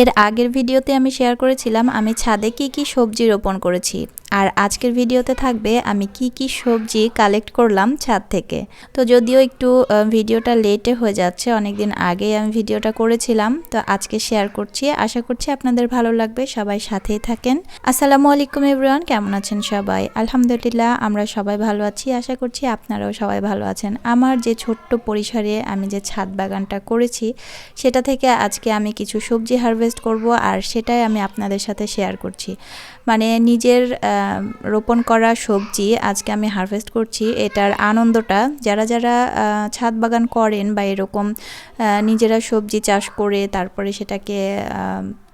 এর আগের ভিডিওতে আমি শেয়ার করেছিলাম আমি ছাদে কি কি সবজি রোপণ করেছি। আর আজকের ভিডিওতে থাকবে আমি কি কি সবজি কালেক্ট করলাম ছাদ থেকে। তো যদিও একটু ভিডিওটা লেটে হয়ে যাচ্ছে অনেক দিন আগেই আমি ভিডিওটা করেছিলাম, তো আজকে শেয়ার করছি। আশা করছি আপনাদের ভালো লাগবে, সবাই সাথেই থাকেন। আসসালামু আলাইকুম এভরিওয়ান কেমন আছেন সবাই? আলহামদুলিল্লাহ, আমরা সবাই ভালো আছি। আশা করছি আপনারাও সবাই ভালো আছেন। আমার যে ছোট্ট পরিসরে আমি যে ছাদ বাগানটা করেছি, সেটা থেকে আজকে আমি কিছু সবজি হারভেস্ট করব, আর সেটাই আমি আপনাদের সাথে শেয়ার করছি। মানে নিজের রোপণ করা সবজি আজকে আমি হারভেস্ট করছি। এটার আনন্দটা যারা যারা ছাদ বাগান করেন বা এরকম নিজেরা সবজি চাষ করে তারপরে সেটাকে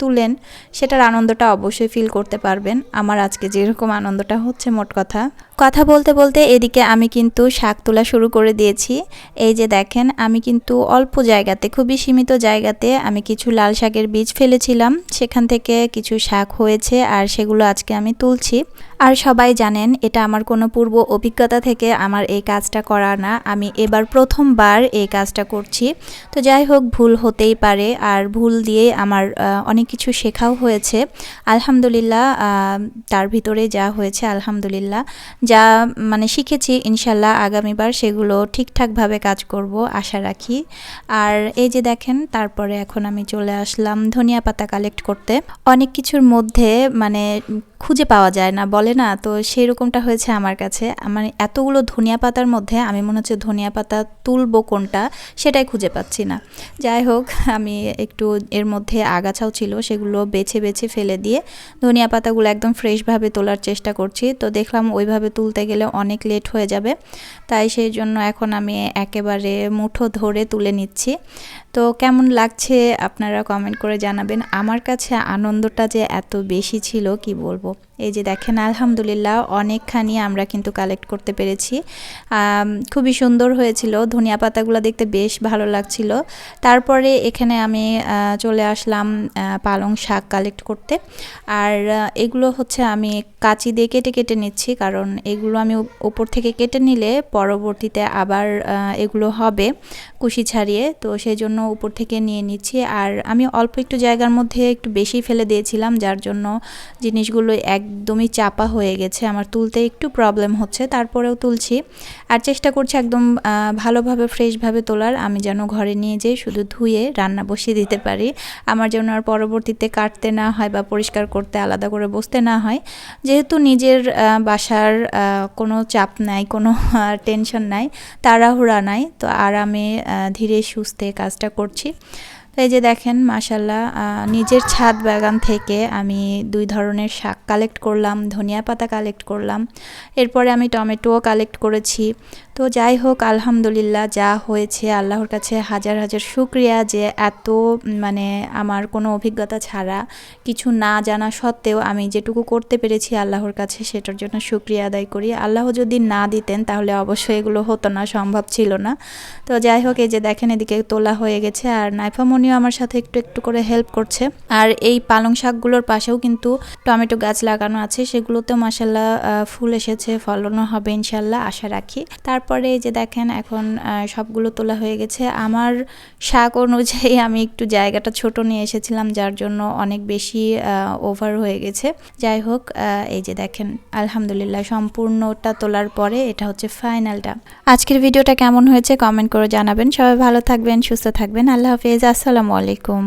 তুলেন, সেটার আনন্দটা অবশ্যই ফিল করতে পারবেন। আমার আজকে যেরকম আনন্দটা হচ্ছে মোট কথা। কথা বলতে বলতে এদিকে আমি কিন্তু শাক তোলা শুরু করে দিয়েছি। এই যে দেখেন, আমি কিন্তু অল্প জায়গাতে, খুবই সীমিত জায়গাতে আমি কিছু লাল শাকের বীজ ফেলেছিলাম। সেখান থেকে কিছু শাক হয়েছে আর সেগুলো আজকে আমি তুলছি। আর সবাই জানেন, এটা আমার কোনো পূর্ব অভিজ্ঞতা থেকে আমার এই কাজটা করা না। আমি এবার প্রথমবার এই কাজটা করছি। তো যাই হোক, ভুল হতেই পারে। আর ভুল দিয়ে আমার অনেক কিছু শেখাও হয়েছে। আলহামদুলিল্লাহ তার ভিতরে যা হয়েছে, আলহামদুলিল্লাহ। যা মানে শিখেছি, ইনশাল্লাহ আগামীবার সেগুলো ঠিকঠাকভাবে কাজ করব, আশা রাখি। আর এই যে দেখেন, তারপরে এখন আমি চলে আসলাম ধনিয়া পাতা কালেক্ট করতে। অনেক কিছুর মধ্যে মানে খুঁজে পাওয়া যায় না, বলে না? তো সেই রকমটা হয়েছে আমার কাছে। আমার এতগুলো ধনিয়া পাতার মধ্যে আমি মনে হচ্ছে ধনিয়া পাতা তুলবো কোনটা, সেটাই খুঁজে পাচ্ছি না। যাই হোক, আমি একটু এর মধ্যে আগাছাও ছিল, সেগুলো বেছে বেছে ফেলে দিয়ে ধনিয়া পাতাগুলো একদম ফ্রেশভাবে তোলার চেষ্টা করছি। তো দেখলাম ওইভাবে তুলতে গেলে অনেক লেট হয়ে যাবে। তাই সেই জন্য এখন আমি একেবারে মুঠো ধরে তুলে নিচ্ছি। তো কেমন লাগছে আপনারা কমেন্ট করে জানাবেন। আমার কাছে আনন্দটা যে এত বেশি ছিল, কি বলব? এই যে দেখেন, আলহামদুলিল্লাহ অনেকখানি আমরা কিন্তু কালেক্ট করতে পেরেছি। খুবই সুন্দর হয়েছিল, ধনিয়া পাতাগুলো দেখতে বেশ ভালো লাগছিল। তারপরে এখানে আমি চলে আসলাম পালং শাক কালেক্ট করতে। আর এগুলো হচ্ছে আমি কাঁচি দিয়ে কেটে কেটে নিচ্ছি, কারণ এগুলো আমি উপর থেকে কেটে নিলে পরবর্তীতে আবার এগুলো হবে কুশি ছাড়িয়ে। তো সেই জন্য উপর থেকে নিয়ে নিচ্ছি। আর আমি অল্প একটু জায়গার মধ্যে একটু বেশি ফেলে দিয়েছিলাম, যার জন্য জিনিসগুলো একদমই চাপা হয়ে গেছে। আমার তুলতে একটু প্রবলেম হচ্ছে, তারপরেও তুলছি। আর চেষ্টা করছি একদম ভালোভাবে ফ্রেশভাবে তোলার। আমি যেন ঘরে নিয়ে যেয়ে শুধু ধুয়ে রান্না বসিয়ে দিতে পারি। আমার যেন আর পরবর্তীতে কাটতে না হয় বা পরিষ্কার করতে আলাদা করে বসতে না হয়। যেহেতু নিজের বাসার কোনো চাপ নাই, কোনো টেনশন নাই, তাড়াহুড়া নাই, তো আরামে ধীরে সুস্থে কাজটা করছি। তো এই যে দেখেন মাসাল্লাহ নিজের ছাদ বাগান থেকে আমি দুই ধরনের শাক কালেক্ট করলাম, ধনিয়া পাতা কালেক্ট করলাম। এরপরে আমি টমেটোও কালেক্ট করেছি। তো যাই হোক, আলহামদুলিল্লাহ, যা হয়েছে, আল্লাহর কাছে হাজার হাজার শুক্রিয়া যে এত মানে আমার কোনো অভিজ্ঞতা ছাড়া কিছু না জানা সত্ত্বেও আমি যেটুকু করতে পেরেছি আল্লাহর কাছে, সেটার জন্য শুক্রিয়া আদায় করি। আল্লাহ যদি না দিতেন, তাহলে অবশ্যই এগুলো হতো না, সম্ভব ছিল না। তো যাই হোক, এই যে দেখেন, এদিকে তোলা হয়ে গেছে। আর নাইফামনিও আমার সাথে একটু একটু করে হেল্প করছে। আর এই পালং শাকগুলোর পাশেও কিন্তু টমেটো গাছ লাগানো আছে। সেগুলোতেও মাসাল্লাহ ফুল এসেছে, ফলনও হবে ইনশাল্লাহ আশা রাখি। তারপরে যে দেখেন, এখন সবগুলো তোলা হয়ে গেছে। আমার শাক অনুযায়ী আমি একটু জায়গাটা ছোট নিয়ে এসেছিলাম, যার জন্য অনেক বেশি ওভার হয়ে গেছে। যাই হোক এই যে দেখেন, আলহামদুলিল্লাহ সম্পূর্ণটা তোলার পরে এটা হচ্ছে ফাইনালটা আজকের ভিডিওটা কেমন হয়েছে কমেন্ট করে জানাবেন। সবাই ভালো থাকবেন, সুস্থ থাকবেন। আল্লাহ হাফিজ হাফেজ আসসালামু আলাইকুম।